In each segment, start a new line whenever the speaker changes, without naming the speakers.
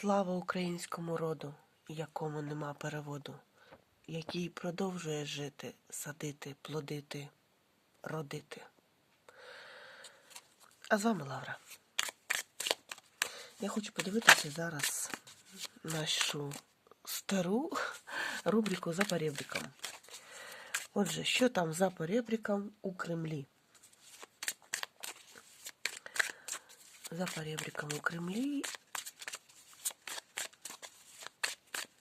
Слава українському роду, якому нема переводу, який продовжує жити, садити, плодити, родити. А з вами Лавра. Я хочу подивитися зараз нашу стару рубрику за поребриком. Отже, що там за поребриком у Кремлі? За поребриком у Кремлі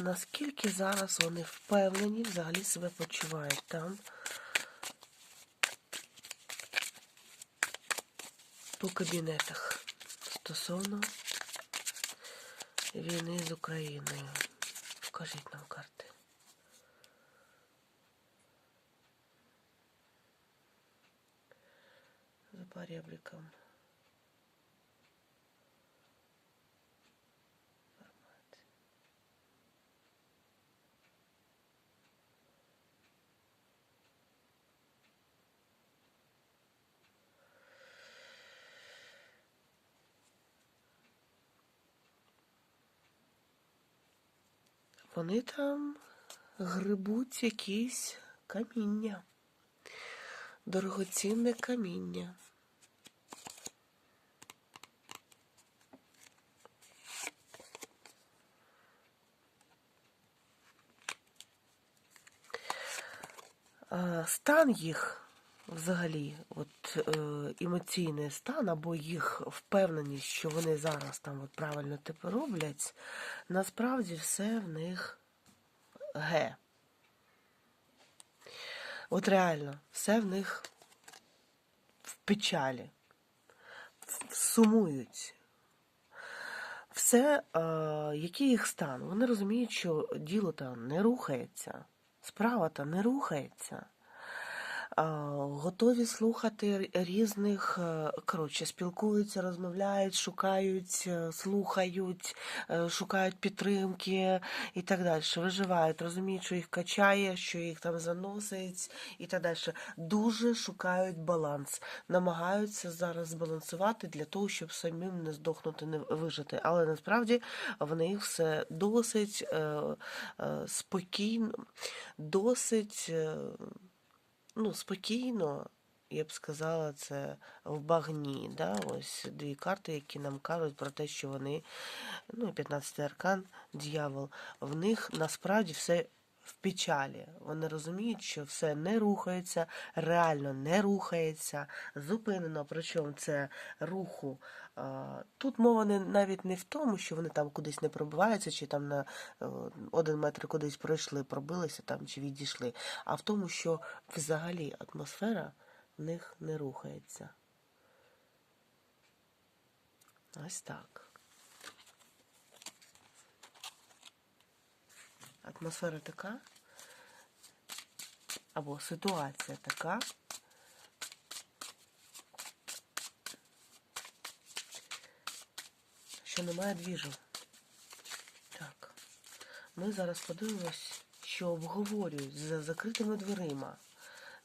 наскільки зараз вони впевнені взагалі себе почувають там по кабінетах стосовно війни з Україною. Покажіть нам карти. За поребриком. Информация. Вони там грибуть якісь каміння. Дорогоцінне каміння. Стан їх взагалі, от е, емоційний стан, або їх впевненість, що вони зараз там от правильно типу роблять, насправді все в них ге. От реально, все в них в печалі, сумують. Все, е, який їх стан? Вони розуміють, що діло там не рухається, справа та не рухається. Готові слухати різних, е, коротше, спілкуються, розмовляють, шукають, е, слухають, е, шукають підтримки і так далі. Виживають, розуміють, що їх качає, що їх там заносить і так далі. Дуже шукають баланс, намагаються зараз збалансувати для того, щоб самим не здохнути, не вижити. Але насправді в них все досить спокійно, досить. Ну, спокійно, я б сказала, це в багні. Да? Ось дві карти, які нам кажуть про те, що вони, ну, 15 аркан, дьявол, в них насправді все в печалі. Вони розуміють, що все не рухається, реально не рухається, зупинено. Причому це руху. Тут мова не, навіть не в тому, що вони там кудись не пробиваються, чи там на е, один метр кудись пройшли, пробилися там чи відійшли, а в тому, що взагалі атмосфера в них не рухається. Ось так. Атмосфера така, або ситуація така, що немає двіжу. Так. Ми зараз подивимось, що обговорюють за закритими дверима,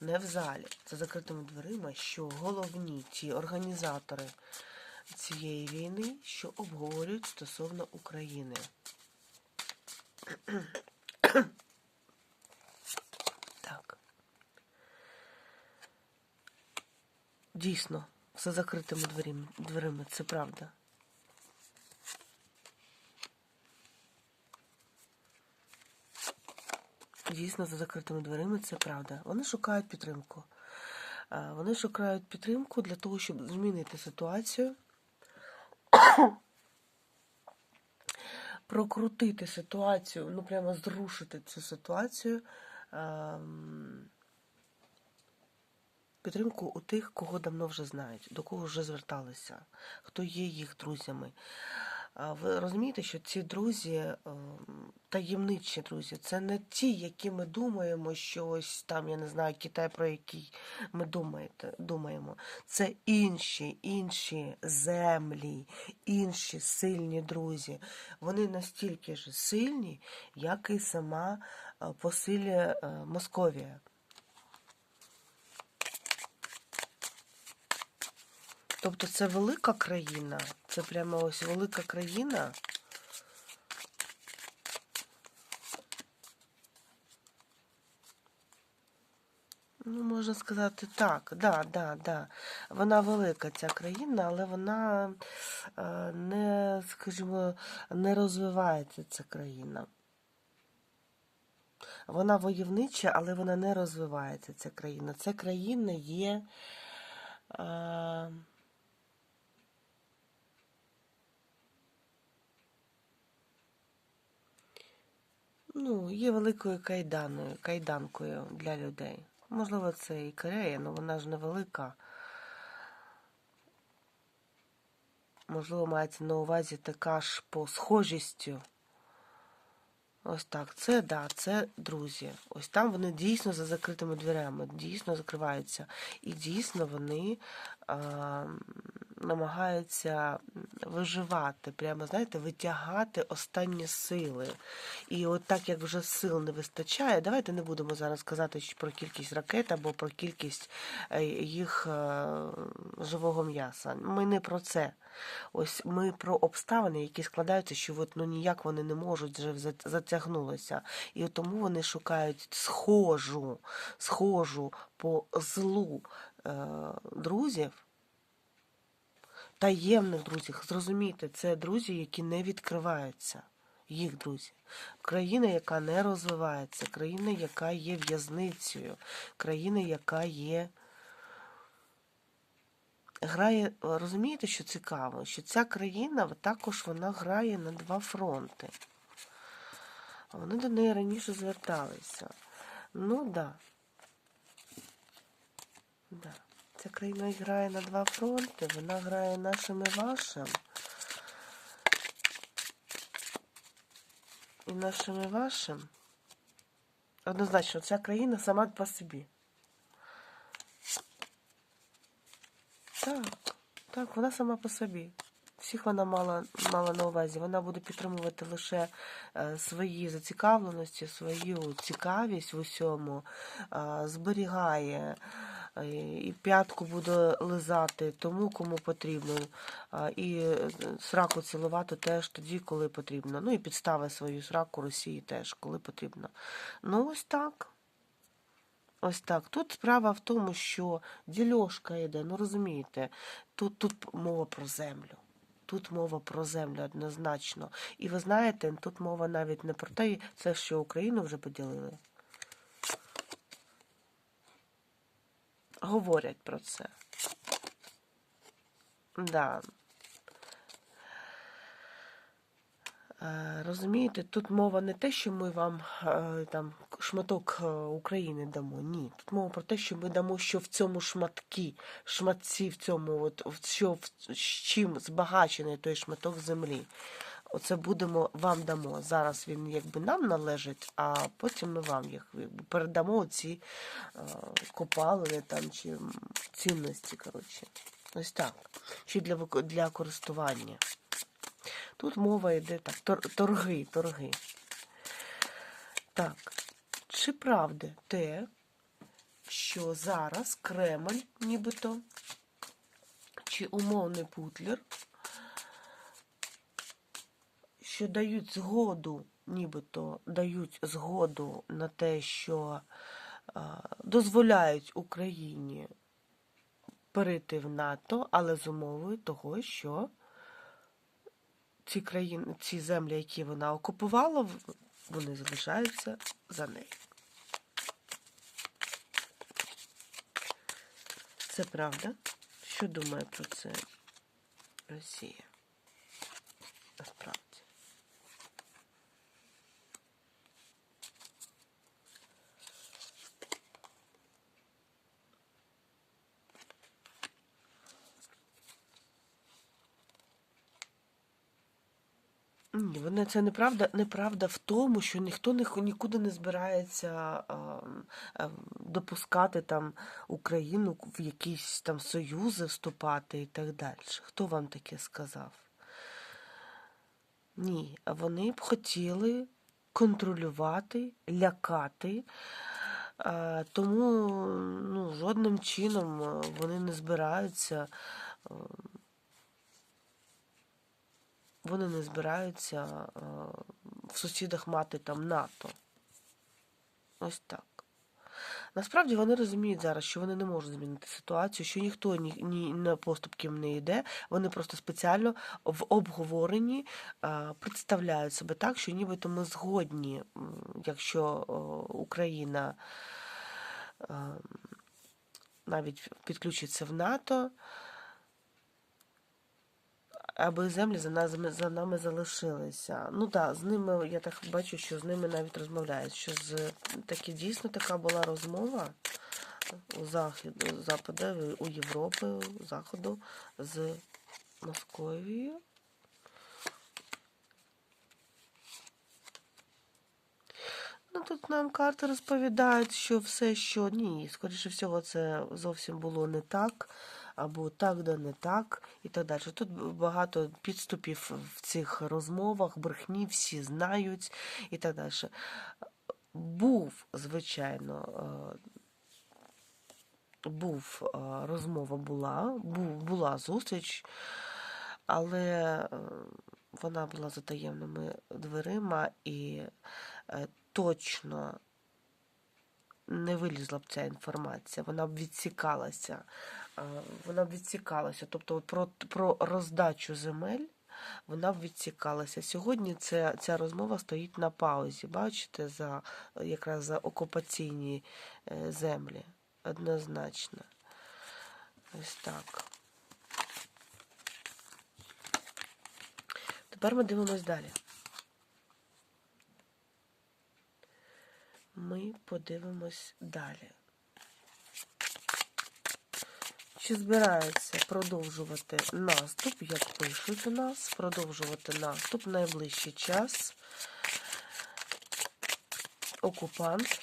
не в залі, за закритими дверима, що головні ті організатори цієї війни, що обговорюють стосовно України. Так. Дійсно, за закритими дверима, дверима це правда. Дійсно, за закритими дверима це правда. Вони шукають підтримку. Вони шукають підтримку для того, щоб змінити ситуацію, прокрутити ситуацію, ну прямо зрушити цю ситуацію. ем, Підтримку у тих, кого давно вже знають, до кого вже зверталися, хто є їх друзями. А Ви розумієте, що ці друзі, ем, таємничі друзі, це не ті, які ми думаємо, що ось там, я не знаю, Китай, про який ми думаєте, думаємо. Це інші, інші землі, інші сильні друзі. Вони настільки ж сильні, як і сама е, по е, Московія. Тобто це велика країна, це прямо ось велика країна. Ну, можна сказати, так, да, да, да. Вона велика ця країна, але вона е, не, скажімо, не розвивається ця країна. Вона войовнича, але вона не розвивається ця країна. Ця країна є. Е, ну, є великою кайданою, кайданкою для людей. Можливо, це і Корея, але вона ж невелика. Можливо, мається на увазі така ж по схожістю. Ось так. Це да, це друзі. Ось там вони дійсно за закритими дверями, дійсно закриваються. І дійсно вони а, намагаються виживати, прямо, знаєте, витягати останні сили. І от так як вже сил не вистачає, давайте не будемо зараз казати про кількість ракет або про кількість е, їх е, живого м'яса. Ми не про це. Ось ми про обставини, які складаються, що от, ну ніяк вони не можуть вже за- затягнулися. І тому вони шукають схожу, схожу по злу е, друзів, таємних друзів. Зрозумійте, це друзі, які не відкриваються. Їх друзі. Країна, яка не розвивається, країна, яка є в'язницею, країна, яка є. Грає, розумієте, що цікаво? Що ця країна також вона грає на два фронти. Вони до неї раніше зверталися. Ну. Да. Да. Ця країна грає на два фронти, вона грає нашим і вашим. І нашим і вашим. Однозначно, ця країна сама по собі. Так, так, вона сама по собі. Всіх вона мала, мала на увазі. Вона буде підтримувати лише е, свої зацікавленості, свою цікавість в усьому, е, зберігає і п'ятку буде лизати тому, кому потрібно, е, і е, сраку цілувати теж тоді, коли потрібно. Ну і підстави свою сраку Росії теж, коли потрібно. Ну, ось так. Ось так. Тут справа в тому, що дільошка йде, ну розумієте, тут, тут мова про землю. Тут мова про землю однозначно. І ви знаєте, тут мова навіть не про те, це що Україну вже поділили. Говорять про це. Да. Е, Розумієте, тут мова не те, що ми вам е, там шматок е, України дамо. Ні. Тут мова про те, що ми дамо, що в цьому шматки, шматці в цьому, от, що в, чим збагачений той шматок землі. Оце будемо вам дамо. Зараз він якби нам належить, а потім ми вам їх передамо ці е, копалини там чи цінності. Коротше. Ось так. Чи для, для користування. Тут мова йде так, тор- торги, торги. Так, чи правда те, що зараз Кремль, нібито, чи умовний Путлер, що дають згоду, нібито дають згоду на те, що дозволяють Україні перейти в НАТО, але з умовою того, що ці країни, ці землі, які вона окупувала, вони залишаються за нею. Це правда? Що думає про це Росія? Насправді. Ні, вона це неправда, неправда в тому, що ніхто ні, нікуди не збирається допускати там Україну в якісь там союзи вступати і так далі. Хто вам таке сказав? Ні, вони б хотіли контролювати, лякати, тому ну, жодним чином вони не збираються. А, вони не збираються е, в сусідах мати там НАТО. Ось так. Насправді вони розуміють зараз, що вони не можуть змінити ситуацію, що ніхто ні, ні на поступки не йде. Вони просто спеціально в обговоренні а, представляють себе так, що нібито ми згодні, якщо о, Україна а, навіть підключиться в НАТО, аби землі за нами, за нами залишилися. Ну так, з ними я так бачу, що з ними навіть розмовляють. Що з таки дійсно така була розмова у захід, у Западу, у Європи, у Заходу з Московією. Ну, тут нам карти розповідають, що все, що ні, скоріше всього, це зовсім було не так, або так, да не так, і так далі. Тут багато підступів в цих розмовах, брехні, всі знають і так далі. Був, звичайно, е, був е, розмова була, була зустріч, але е, вона була за таємними дверима і точно не вилізла б ця інформація, вона б відсікалася. Вона б відсікалася. Тобто про, про роздачу земель вона б відсікалася. Сьогодні ця, ця розмова стоїть на паузі. Бачите, за якраз за окупаційні е, землі. Однозначно. Ось так. Тепер ми дивимось далі. Ми подивимось далі. Чи збирається продовжувати наступ, як пишуть у нас, продовжувати наступ найближчий час. Окупант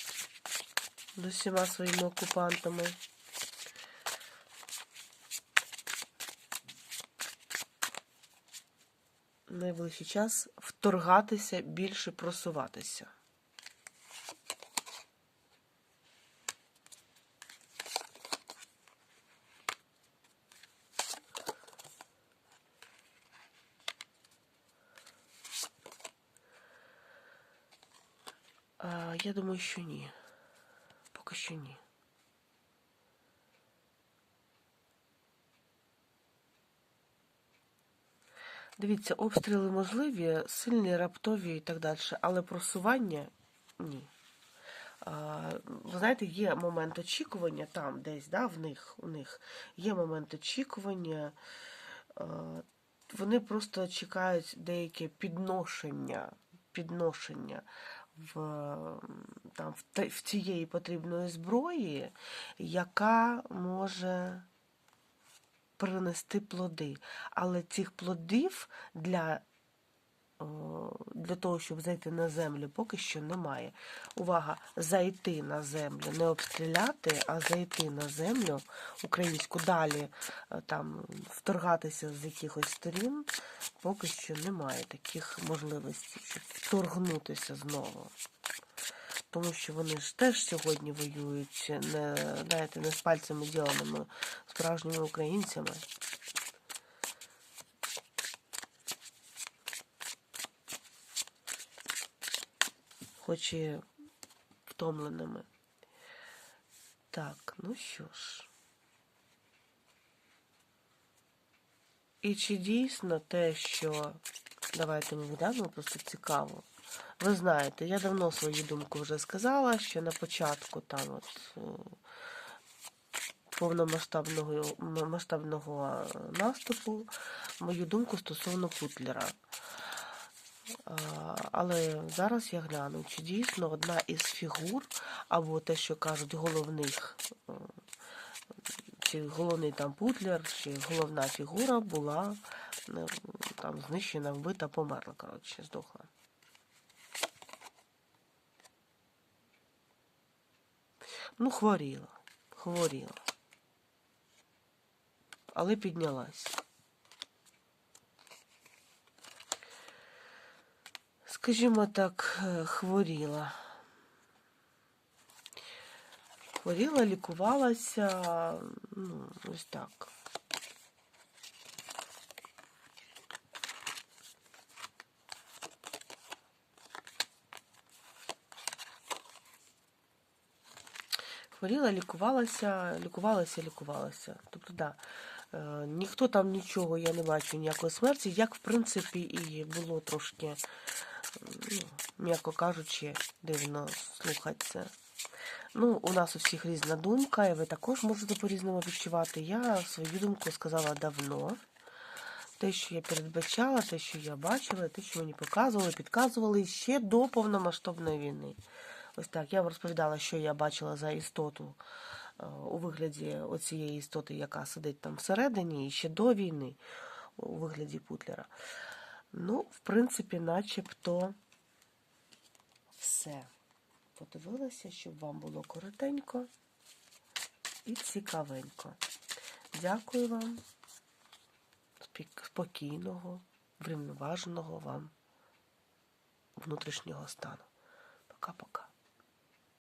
з усіма своїми окупантами. Найближчий час вторгатися, більше просуватися. Я думаю, що ні. Поки що ні. Дивіться, обстріли можливі, сильні, раптові і так далі, але просування ні. Ви знаєте, є момент очікування там десь, да, в них, у них є момент очікування. Вони просто чекають деяке підношення, підношення в, там, в, в цієї потрібної зброї, яка може принести плоди. Але цих плодів для, для того, щоб зайти на землю, поки що немає. Увага! Зайти на землю, не обстріляти, а зайти на землю українську далі е, там вторгатися з якихось сторін, поки що немає таких можливостей, щоб вторгнутися знову. Тому що вони ж теж сьогодні воюють не, знаєте, не з пальцями діленими справжніми українцями. Хоч і втомленими. Так, ну що ж. І чи дійсно те, що. Давайте ми глянемо, просто цікаво. Ви знаєте, я давно свою думку вже сказала, що на початку там от е, повномасштабного масштабного наступу мою думку стосовно Путлера. Але зараз я гляну, чи дійсно одна із фігур, або те, що кажуть, головних, е, чи головний там Путлер, чи головна фігура була там знищена, вбита, померла, коротше, здохла. Ну, хворіла, хворіла. Але піднялась. Скажімо так, е, хворіла. Хворіла, лікувалася, ну, ось так. хворіла, лікувалася, лікувалася, лікувалася. Тобто, да, е, ніхто там нічого, я не бачу ніякої смерті, як в принципі і було трошки, ну, м'яко кажучи, дивно слухати це. Ну, у нас у всіх різна думка, і ви також можете по-різному відчувати. Я свою думку сказала давно. Те, що я передбачала, те, що я бачила, те, що мені показували, підказували ще до повномасштабної війни. Ось так. Я вам розповідала, що я бачила за істоту е, у вигляді оцієї істоти, яка сидить там всередині, і ще до війни у вигляді Путлера. Ну, в принципі, начебто все. Подивилася, щоб вам було коротенько і цікавенько. Дякую вам. Спокійного, врівноваженого вам внутрішнього стану.